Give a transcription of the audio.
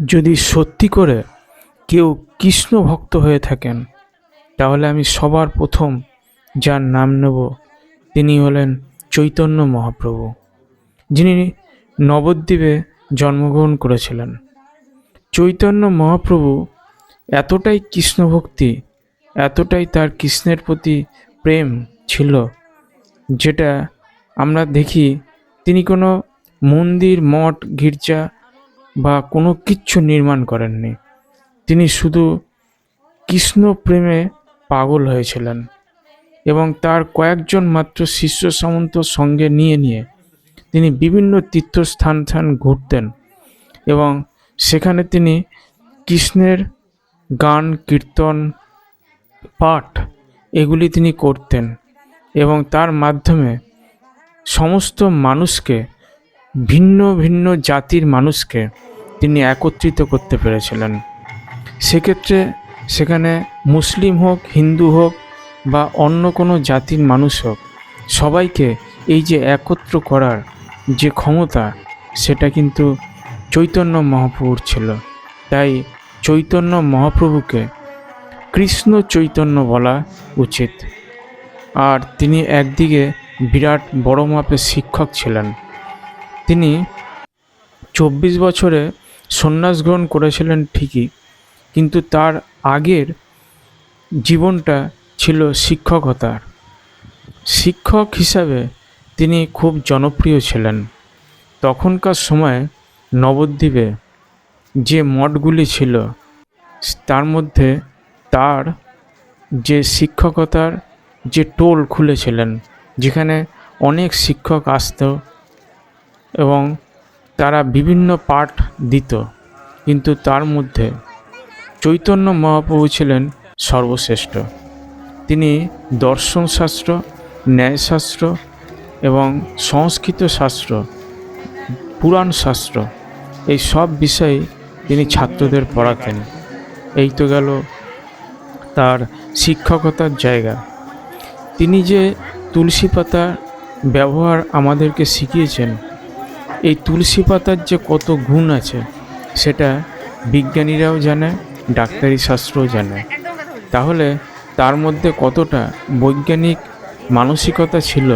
যদি সত্যি করে কেউ কৃষ্ণ ভক্ত হয়ে থাকেন, তাহলে আমি সবার প্রথম যার নাম নেব তিনি হলেন চৈতন্য মহাপ্রভু, যিনি নবদ্বীপে জন্মগ্রহণ করেছিলেন। চৈতন্য মহাপ্রভু এতটাই কৃষ্ণভক্তি, এতটাই তার কৃষ্ণের প্রতি প্রেম ছিল, যেটা আমরা দেখি তিনি কোনো মন্দির, মঠ, গির্জা বা কোনো কিচ্ছু নির্মাণ করেননি। তিনি শুধু কৃষ্ণ প্রেমে পাগল হয়েছিলেন এবং তার কয়েকজন মাত্র শিষ্য সামন্ত সঙ্গে নিয়ে নিয়ে তিনি বিভিন্ন তীর্থস্থান স্থান ঘুরতেন এবং সেখানে তিনি কৃষ্ণের গান, কীর্তন, পাঠ এগুলি তিনি করতেন এবং তার মাধ্যমে সমস্ত মানুষকে ভিন্ন ভিন্ন জাতির মানুষকে তিনি একত্রিত করতে পেরেছিলেন। সেক্ষেত্রে সেখানে মুসলিম হোক, হিন্দু হোক বা অন্য কোনো জাতির মানুষ হোক, সবাইকে এই যে একত্র করার যে ক্ষমতা, সেটা কিন্তু চৈতন্য মহাপ্রভুর ছিল। তাই চৈতন্য মহাপ্রভুকে কৃষ্ণ চৈতন্য বলা উচিত। আর তিনি একদিকে বিরাট বড় মাপের শিক্ষক ছিলেন। তিনি চব্বিশ বছরে সন্ন্যাস গ্রহণ করেছিলেন ঠিকই, কিন্তু তার আগের জীবনটা ছিল শিক্ষকতার শিক্ষক হিসাবে তিনি খুব জনপ্রিয় ছিলেন। তখনকার সময় নবদ্বীপে যে মঠগুলি ছিল, তার মধ্যে তার যে শিক্ষকতার যে টোল খুলেছিলেন, যেখানে অনেক শিক্ষক আসতো এবং তারা বিভিন্ন পাঠ দিত। কিন্তু তার মধ্যে চৈতন্য মহাপ্রভু ছিলেন সর্বশ্রেষ্ঠ। তিনি দর্শনশাস্ত্র, ন্যায়শাস্ত্র এবং সংস্কৃত শাস্ত্র পুরাণ শাস্ত্র এই সব বিষয়ে তিনি ছাত্রদের পড়াতেন। এই তো গেল তার শিক্ষকতার জায়গা। তিনি যে তুলসী পাতা ব্যবহার আমাদেরকে শিখিয়েছেন এই তুলসী পাতার যে কত গুণ আছে, সেটা বিজ্ঞানীরাও জানে, ডাক্তারি শাস্ত্রও জানে। তাহলে তার মধ্যে কতটা বৈজ্ঞানিক মানসিকতা ছিল